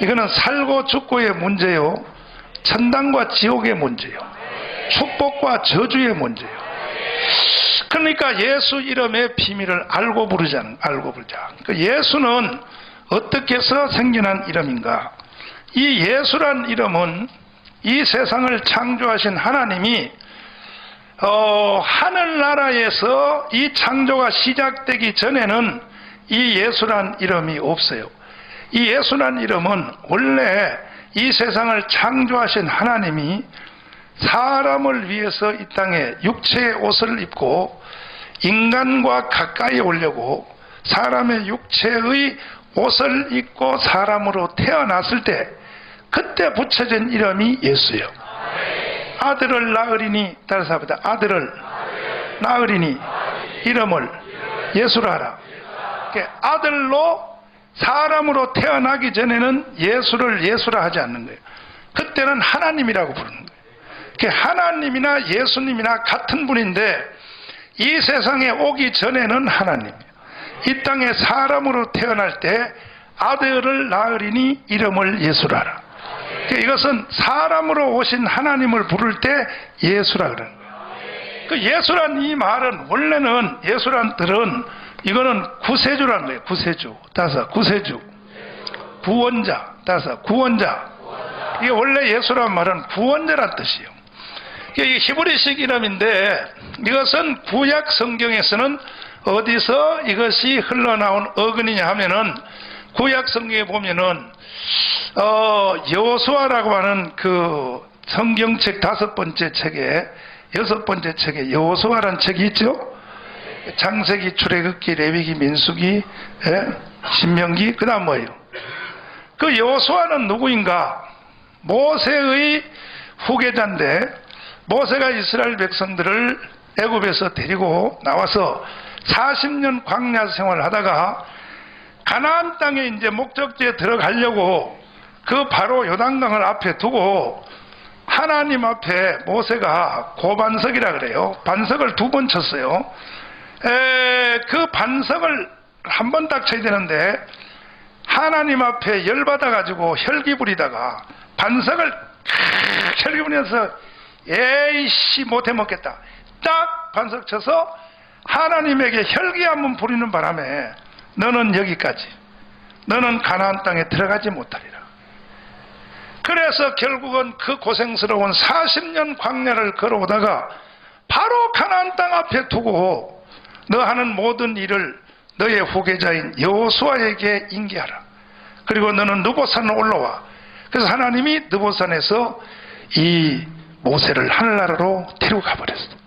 이거는 살고 죽고의 문제요. 천당과 지옥의 문제요. 축복과 저주의 문제요. 그러니까 예수 이름의 비밀을 알고 부르자는 알고 부르자. 그 예수는 어떻게 해서 생겨난 이름인가? 이 예수란 이름은 이 세상을 창조하신 하나님이 어, 하늘나라에서 이 창조가 시작되기 전에는 이 예수란 이름이 없어요. 이 예수란 이름은 원래 이 세상을 창조하신 하나님이 사람을 위해서 이 땅에 육체의 옷을 입고 인간과 가까이 오려고 사람의 육체의 옷을 입고 사람으로 태어났을 때 그때 붙여진 이름이 예수예요. 아들을 낳으리니 따라서 합니다. 아들을 낳으리니 이름을 예수라 하라. 아들로 사람으로 태어나기 전에는 예수를 예수라 하지 않는 거예요. 그때는 하나님이라고 부르는 거예요. 하나님이나 예수님이나 같은 분인데 이 세상에 오기 전에는 하나님이에요. 이 땅에 사람으로 태어날 때 아들을 낳으리니 이름을 예수라라. 그러니까 이것은 사람으로 오신 하나님을 부를 때 예수라 그러는 거예요. 그 예수란 이 말은 원래는 예수란 뜻은 이거는 구세주라는 거예요. 구세주. 따서 구세주. 구원자. 따서 구원자. 이게 원래 예수란 말은 구원자란 뜻이에요. 이게 히브리식 이름인데 이것은 구약 성경에서는 어디서 이것이 흘러나온 어근이냐 하면은 구약 성경에 보면은 어 여호수아라고 하는 그 성경책 다섯 번째 책에 여섯 번째 책에 여호수아라는 책이 있죠. 장세기, 출애굽기, 레위기, 민수기, 예? 신명기, 그다음 뭐예요? 그 여호수아는 누구인가? 모세의 후계자인데 모세가 이스라엘 백성들을 애굽에서 데리고 나와서 40년 광야 생활을 하다가 가나안 땅에 이제 목적지에 들어가려고 그 바로 요단강을 앞에 두고 하나님 앞에 모세가 고반석이라 그래요. 반석을 두 번 쳤어요. 에, 그 반석을 한번딱 쳐야 되는데 하나님 앞에 열받아 가지고 혈기 부리다가 반석을 혈기 부리면서 에이씨 못해 먹겠다. 딱 반석 쳐서 하나님에게 혈기 한 번 부리는 바람에 너는 여기까지 너는 가나안 땅에 들어가지 못하리라. 그래서 결국은 그 고생스러운 40년 광야를 걸어오다가 바로 가나안 땅 앞에 두고 너 하는 모든 일을 너의 후계자인 여호수아에게 인계하라. 그리고 너는 느보산을 올라와. 그래서 하나님이 느보산에서 이 모세를 하늘나라로 데리고 가버렸어.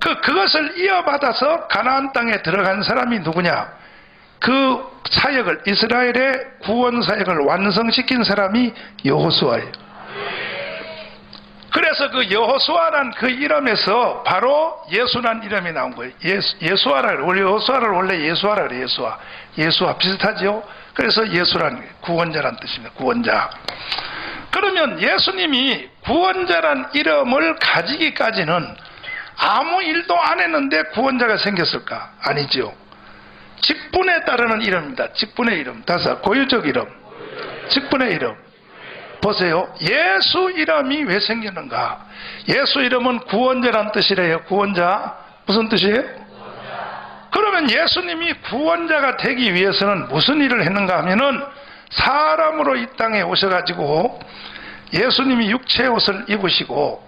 그 그것을 이어받아서 가나안 땅에 들어간 사람이 누구냐? 그 사역을 이스라엘의 구원 사역을 완성시킨 사람이 여호수아예요. 그래서 그 여호수아란 그 이름에서 바로 예수란 이름이 나온 거예요. 예수, 예수아라 원래 여호수아를 원래 예수아라. 예수아. 예수와 비슷하죠. 그래서 예수란 구원자란 뜻입니다. 구원자. 그러면 예수님이 구원자란 이름을 가지기까지는 아무 일도 안 했는데 구원자가 생겼을까? 아니죠. 직분에 따르는 이름입니다. 직분의 이름. 다섯, 고유적 이름. 직분의 이름. 보세요. 예수 이름이 왜 생겼는가? 예수 이름은 구원자란 뜻이래요. 구원자. 무슨 뜻이에요? 그러면 예수님이 구원자가 되기 위해서는 무슨 일을 했는가 하면은 사람으로 이 땅에 오셔가지고 예수님이 육체의 옷을 입으시고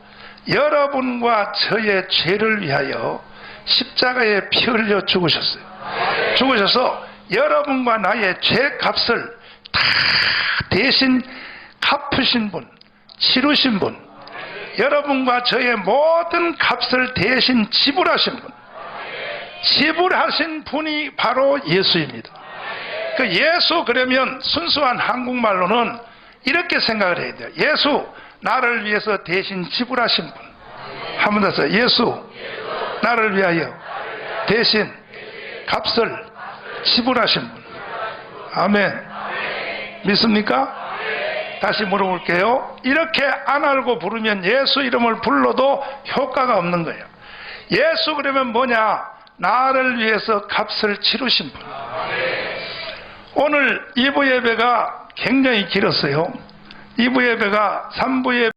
여러분과 저의 죄를 위하여 십자가에 피 흘려 죽으셨어요. 죽으셔서 여러분과 나의 죄 값을 다 대신 갚으신 분, 치르신 분, 여러분과 저의 모든 값을 대신 지불하신 분, 지불하신 분이 바로 예수입니다. 그 예수 그러면 순수한 한국말로는 이렇게 생각을 해야 돼요. 예수 나를 위해서 대신 지불하신 분. 한 번 더서 예수 나를 위하여 대신 값을 지불하신 분. 아멘. 믿습니까? 다시 물어볼게요. 이렇게 안 알고 부르면 예수 이름을 불러도 효과가 없는 거예요. 예수 그러면 뭐냐? 나를 위해서 값을 치르신 분. 오늘 이부 예배가 굉장히 길었어요. 2부 예배가 3부 예배